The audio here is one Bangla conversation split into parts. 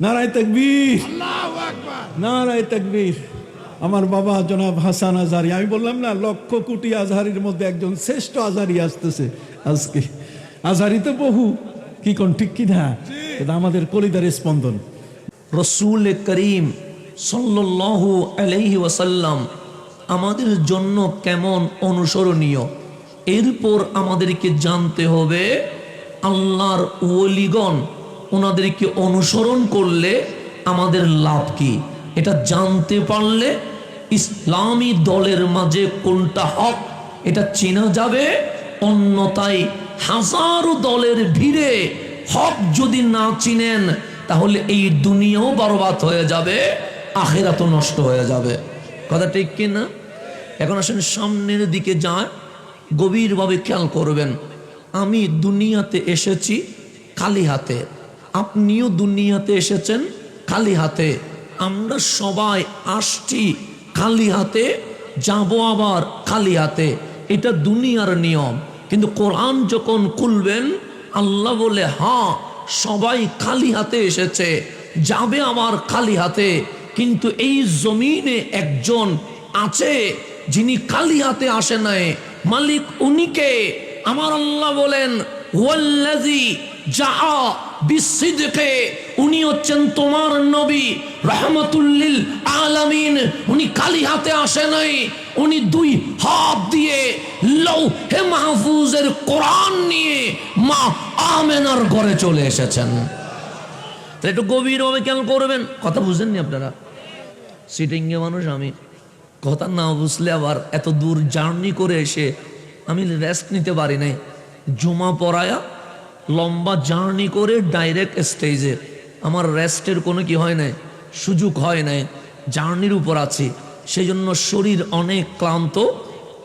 নারায় তকবীর। নারায় তকবীর। আমার বাবা জনাব হাসান আজহারি আমি বললাম না লক্ষ কোটি আজহারির মধ্যে একজন শ্রেষ্ঠ আজহারি আসতেছে আজকে। আজহারি তো বহু কি কোন ঠিক কি না এটা আমাদের কলিদার স্পন্দন। রসুল করিম সাল্লাল্লাহু আলাইহি ওয়াসাল্লাম আমাদের জন্য কেমন অনুসরণীয়? এরপর আমাদেরকে জানতে হবে আল্লাহর ওলিগণ ওনাদেরকে অনুসরণ করলে আমাদের লাভ কি? এটা জানতে পারলে ইসলামী দলের মাঝে কোনটা হক, এটা চেনা যাবে। অন্যতায় হাজারো দলের ভিড়ে হক যদি না চিনেন, তাহলে এই দুনিয়াও বরবাদ হয়ে যাবে আখেরা নষ্ট হয়ে যাবে। কথা ঠিক কি না? এখন আসেন সামনের দিকে যায় গভীরভাবে খেয়াল করবেন। আমি দুনিয়াতে এসেছি, খালি হাতে। আপনিও দুনিয়াতে এসেছেন, খালি হাতে। আমরা সবাই আসছি, খালি হাতে। যাব আবার, খালি হাতে। এটা দুনিয়ার নিয়ম। কিন্তু কোরআন যখন খুলবেন, আল্লাহ বলে হ্যাঁ সবাই খালি হাতে এসেছে। যাবে আমার খালি হাতে। কিন্তু এই জমিনে একজন আছে যিনি খালি হাতে আসে নাই। মালিক উনিকে। আমার আল্লাহ বলেন বিসিদকে, উনি হচ্ছেন তোমার নবী, রহমতুল্লিল আলামিন। উনি খালি হাতে আসে নাই, উনি দুই হাত দিয়ে লৌহে মাহফুজের কোরআন নিয়ে মা আমেনার ঘরে চলে এসেছেন। একটু গভীরভাবে খেয়াল করবেন, কথা বুঝেননি আপনারা? সিটিংয়ে মানুষ, আমি কথা না বুঝলে আবার এত দূর জার্নি করে এসে আমি রেস্ট নিতে পারি নাই। জমা পড়ায়া লম্বা জার্নি করে ডাইরেক্ট স্টেজে। আমার রেস্টের কোনো কি হয় নাই, সুযোগ হয় নাই, জার্নির উপর আছি। সেই জন্য শরীর অনেক ক্লান্ত।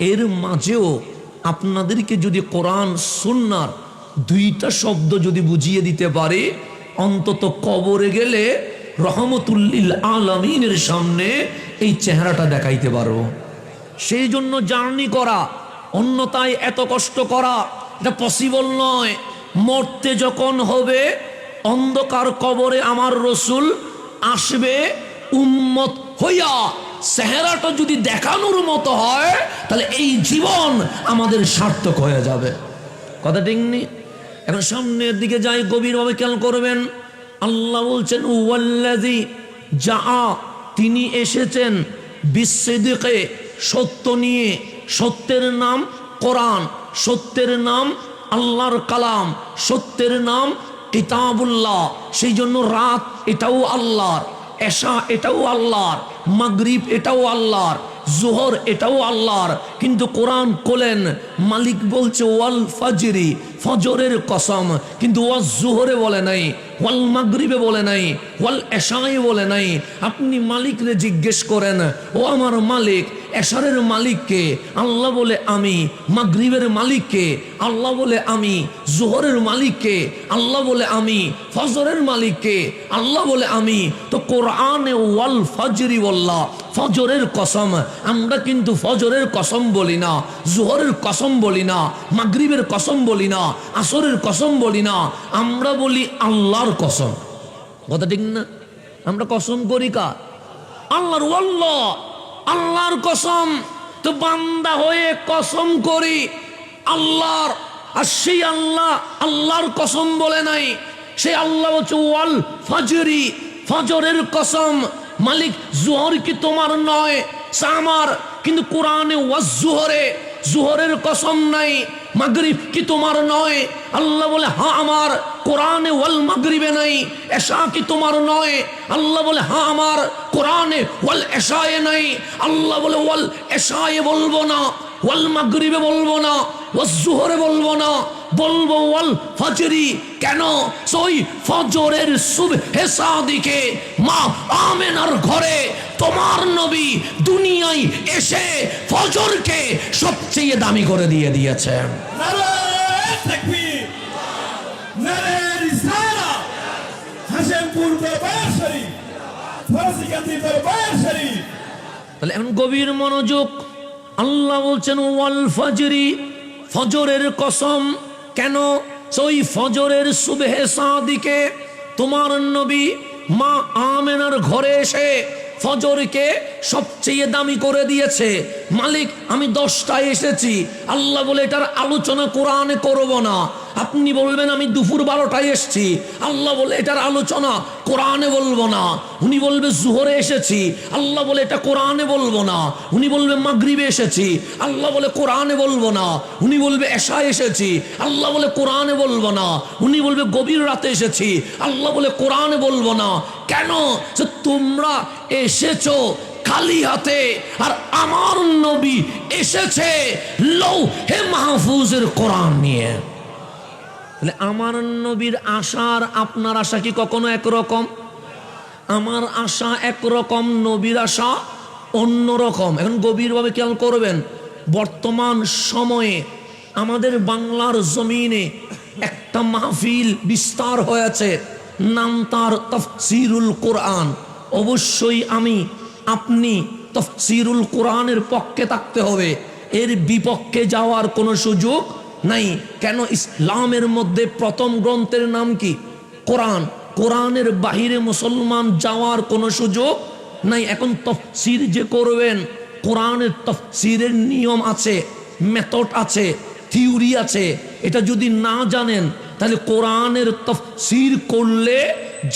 এর মাঝেও আপনাদেরকে যদি কোরআন, সুন্নার দুইটা শব্দ যদি বুঝিয়ে দিতে পারে, অন্তত কবরে গেলে রহমতুল্লিল আলমিনের সামনে এই চেহারাটা দেখাইতে পারব। সেই জন্য জার্নি করা অন্যতায় এত কষ্ট করা, এটা পসিবল নয়। মরতে যখন হবে, অন্ধকার কবরে আমার রসুল আসবে, উম্মত হইয়া চেহারাটা যদি দেখানোর মতো হয়, তাহলে এই জীবন আমাদের সার্থক হয়ে যাবে। কথা ঠিকনি এখন সামনের দিকে যাই, গভীরভাবে খেয়াল করবেন। আল্লাহ বলছেন ওয়াল্লাজি যা তিনি এসেছেন বিশ্বদিকে সত্য নিয়ে। সত্যের নাম কোরআন, সত্যের নাম আল্লাহর কালাম, সত্যের নাম কিতাবুল্লাহ। সেই জন্য রাত এটাও আল্লাহর, এশা এটাও আল্লাহর, মাগরিব এটাও আল্লাহর, জোহর এটাও আল্লাহর। কিন্তু কোরআন কোলেন, মালিক বলছে, ওয়াল ফাজরি, ফজরের কসম। কিন্তু ওয়াজ জোহরে বলে নাই, ওয়াল মাগরিবে বলে নাই, ওয়াল এশায় বলে নাই। আপনি মালিকরে জিজ্ঞেস করেন, ও আমার মালিক এশারের মালিককে, আল্লাহ বলে আমি, মাগরিবের মালিককে, আল্লাহ বলে আমি, জোহরের মালিককে, আল্লাহ বলে আমি, ফজরের মালিককে, আল্লাহ বলে আমি। তো কোরআনে ওয়াল ফজরি বল্লা ফজরের কসম। আমরা কিন্তু ফজরের কসম বলি না, জোহরের কসম বলি না, মাগরিবের কসম বলি না, আসরের কসম বলি না। আমরা বলি আল্লাহর কসম। কথা ঠিক না? আমরা কসম করি কা আল্লাহর ওয়াল্লাহ। আল্লাহর কসম, তো বান্দা হয়ে কসম করি, আল্লাহর, আর সেই আল্লাহ আল্লাহর কসম বলে নাই। সেই আল্লাহ হচ্ছে ওয়াল ফজরি, ফজরের কসম। মালিক, জোহর কি তোমার নয়? আমার, কিন্তু কোরআনে ওয়াজ জোহরে, জোহরের কসম নাই। মাগরিব কি তোমার নয়? আল্লাহ বলে হা আমার। কোরআনে ওয়াল মাগরিবে নাই, এশা কি তোমার নয়? আল্লাহ বলে হ্যাঁ আমার কোরআনে ওয়াল এশায়ে নাই। আল্লাহ বলে, ওয়াল এশায়ে বলব না, ওয়াল মাগরিবে বলব না জোহরে বলব না, বলব ওয়াল ফজরি। কেন? সই ফজরের সুবহে সাদিকে মা আমেনার ঘরে তোমার নবী দুনিয়ায় এসে ফজরকে সবচেয়ে দামি করে দিয়ে দিয়েছেন। রিসালা হাসেমপুর দরবার শরীফ ফরসিকাতি দরবার শরীফ। তাহলে এখন গভীর মনোযোগ। আল্লাহ বলছেন, ওয়াল ফজরি, ফজরের কসম। কেন? ওই ফজরের সুবেহে সাদিকে তোমার নবী মা আমেনার ঘরে এসে ফজরকে সবচেয়ে দামি করে দিয়েছে। মালিক, আমি দশটায় এসেছি। আল্লাহ বলে, এটার আলোচনা কোরআনে করব না। আপনি বলবেন, আমি দুপুর বারোটায় এসেছি। আল্লাহ বলে, এটার আলোচনা কোরআনে বলব না। উনি বলবে, জুহরে এসেছি। আল্লাহ বলে, এটা কোরআনে বলব না। উনি বলবে, মাগরিবে এসেছি। আল্লাহ বলে, কোরআনে বলব না। উনি বলবে, এশায় এসেছি। আল্লাহ বলে, কোরআনে বলব না। উনি বলবে, গভীর রাতে এসেছি। আল্লাহ বলে, কোরআনে বলব না। কেন? যে তোমরা এসেছ খালি হাতে, আর আমার নবী এসেছে লৌহে মাহফুজের কোরআন নিয়ে। তাহলে আমার নবীর আশার আপনার আশা কি কখনো একরকম? আমার আশা একরকম, নবীর আশা অন্যরকম। এখন গভীরভাবে খেয়াল করবেন, বর্তমান সময়ে আমাদের বাংলার জমিনে একটা মাহফিল বিস্তার হয়েছে, নাম তার তফসিরুল কোরআন। অবশ্যই আমি, আপনি তফসিরুল কোরআনের পক্ষে থাকতে হবে। এর বিপক্ষে যাওয়ার কোনো সুযোগ নাই, কেন ইসলামের মধ্যে প্রথম গ্রন্থের নাম কি? কোরআন। কোরআনের বাহিরে মুসলমান যাওয়ার কোনো সুযোগ নাই, এখন তফসির যে করবেন, কোরআনের তফসিরের নিয়ম আছে মেথড আছে থিওরি আছে, এটা যদি না জানেন, তাহলে কোরআনের তফসির করলে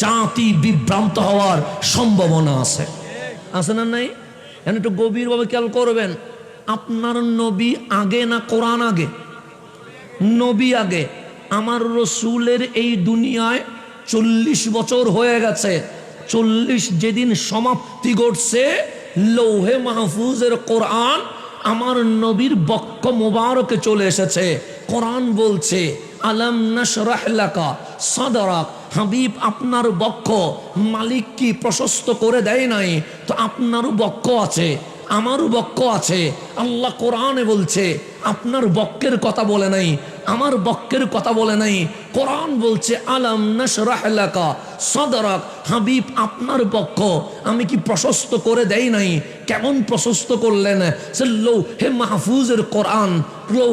জাতি বিভ্রান্ত হওয়ার সম্ভাবনা আছে। আছে না নাই? এখন একটু গভীরভাবে খেয়াল করবেন, আপনার নবী আগে না কোরআন আগে? নবী আগে। আমার রসুলের এই দুনিয়ায় চল্লিশ বছর হয়ে গেছে। চল্লিশ যেদিন সমাপ্তি ঘটছে, লৌহে মাহফুজের কোরআন আমার নবীর বক্ষ মোবারকে চলে এসেছে। কোরআন বলছে, আলম নশরাহ লাকা সাদারাক। হাবিব, আপনার বক্ষ মালিক কি প্রশস্ত করে দেয় নাই? তো আপনারও বক্ষ আছে আমারও বক্ষ আছে। আল্লাহ কোরআনে বলছে, আপনার বক্কের কথা বলে নাই। আমার বক্কের কথা বলে নাই। কোরআন বলছে আলাম নশরাহ লাকা। সদরাক হাবিব আপনার পক্ষ। আমি কি প্রশস্ত করে দেই নাই? কেমন প্রশস্ত করলেন? সে হে মাহফুজের কোরআন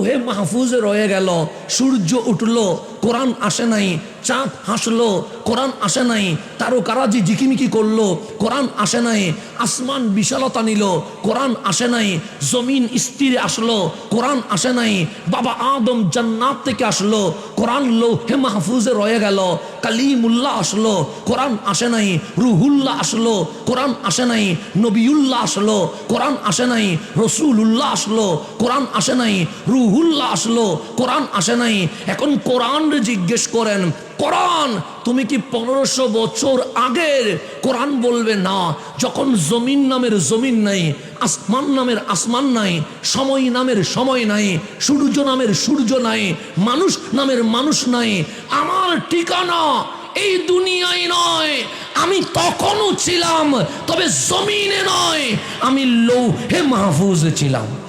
হে মাহফুজে রয়ে গেল। সূর্য উঠল, কোরআন আসে নাই, চাঁদ হাসলো, কোরআন আসে নাই, তারকারাজি ঝিকিমিকি করল, কোরআন আসে নাই, আসমান বিশালতা নিল, কোরআন আসে নাই, জমিন স্থিরে আসলো, কোরআন আসে নাই, বাবা আদম জান্নাত থেকে আসলো, কোরআন হে মাহফুজে রয়ে গেল, কালিমুল্লাহ আসলো কোরআন আসে নাই, রুহুল্লাহ আসলো, কোরআন আসে নাই, নবিউল্লাহ আসলো, কোরআন আসে নাই রসুল্লাহ আসলো, কোরআন আসে নাই, রুহুল্লাহ আসলো, কোরআন আসে নাই। এখন কোরআন জিজ্ঞেস করেন, কোরআন, তুমি কি পনেরোশো বছর আগের কোরআন বলবে? না, যখন জমিন নামের জমিন নাই, আসমান নামের আসমান নাই, সময় নামের সময় নাই, সূর্য নামের সূর্য নাই, মানুষ নামের মানুষ নাই, আমার ঠিকানা এই দুনিয়ায় নয়। আমি তখনও ছিলাম তবে জমিনে নয়। আমি লৌহে মাহফুজ ছিলাম।